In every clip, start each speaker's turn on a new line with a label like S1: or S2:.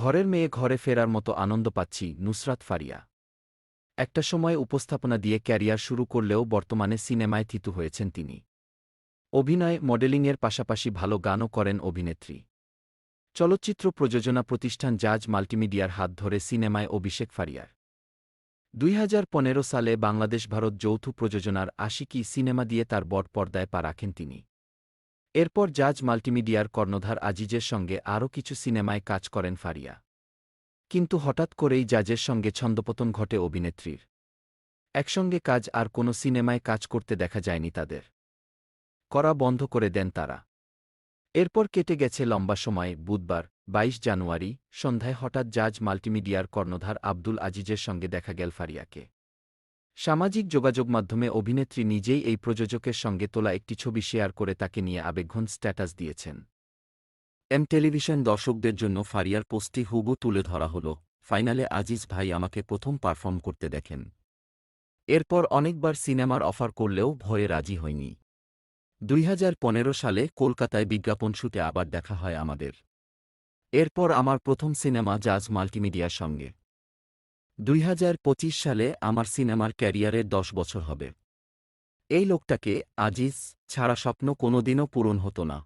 S1: ঘরের মেয়ে ঘরে ফেরার মতো আনন্দ পাচ্ছি, নুসরাত ফারিয়া। একটা সময় উপস্থাপনা দিয়ে ক্যারিয়ার শুরু করলেও বর্তমানে সিনেমায় থিতু হয়েছেন তিনি। অভিনয়, মডেলিংয়ের পাশাপাশি ভালো গানও করেন অভিনেত্রী। চলচ্চিত্র প্রযোজনা প্রতিষ্ঠান জাজ মাল্টিমিডিয়ার হাত ধরে সিনেমায় অভিষেক ফারিয়ার। দুই হাজার পনেরো সালে বাংলাদেশ ভারত যৌথ প্রযোজনার আশিকি সিনেমা দিয়ে তার বট পর্দায় পা রাখেন তিনি। এরপর জাজ মাল্টিমিডিয়ার কর্ণধার আজিজের সঙ্গে আরও কিছু সিনেমায় কাজ করেন ফারিয়া। কিন্তু হঠাৎ করেই জাজের সঙ্গে ছন্দপতন ঘটে অভিনেত্রীর। একসঙ্গে কাজ আর কোনো সিনেমায় কাজ করতে দেখা যায়নি তাদের। করা বন্ধ করে দেন তারা। এরপর কেটে গেছে লম্বা সময়, বুধবার ২২ জানুয়ারি, সন্ধ্যায় হঠাৎ জাজ মাল্টিমিডিয়ার কর্ণধার আব্দুল আজিজের সঙ্গে দেখা গেল ফারিয়াকে। সামাজিক যোগাযোগ মাধ্যমে অভিনেত্রী নিজেই এই প্রযোজকের সঙ্গে তোলা একটি ছবি শেয়ার করে তাকে নিয়ে আবেগঘন স্ট্যাটাস দিয়েছেন।
S2: এম টেলিভিশন দর্শকদের জন্য ফারিয়ার পোস্টটি হুবু তুলে ধরা হল। ফাইনালে আজিজ ভাই আমাকে প্রথম পারফর্ম করতে দেখেন।
S1: এরপর অনেকবার সিনেমার অফার করলেও ভয়ে রাজি হয়নি।
S2: দুই হাজার পনেরো সালে কলকাতায় বিজ্ঞাপন শুটে আবার দেখা হয় আমাদের। এরপর আমার প্রথম সিনেমা জাজ মাল্টিমিডিয়ার সঙ্গে। দুই হাজার পঁচিশ সালে আমার সিনেমার ক্যারিয়ারের দশ বছর হবে। এই লোকটাকে আজিজ ছাড়া স্বপ্ন কোনোদিনও পূরণ হতো না।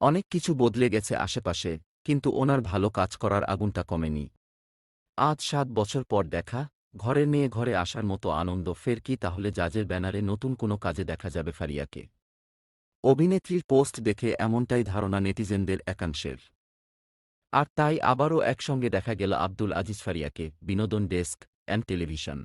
S2: অনেক কিছু বদলে গেছে আশেপাশে, কিন্তু ওনার ভালো কাজ করার আগুনটা কমেনি। আজ সাত বছর পর দেখা, ঘরের মেয়ে ঘরে আসার মতো আনন্দ, ফের কি তাহলে জাজের ব্যানারে নতুন কোনো কাজে দেখা যাবে ফারিয়াকে? অভিনেত্রীর পোস্ট দেখে এমনটাই ধারণা নেটিজেনদের একাংশের। আর তাই আবারও একসঙ্গে দেখা গেল আব্দুল আজিজ ফারিয়াকে বিনোদন ডেস্ক অ্যান্ড টেলিভিশন।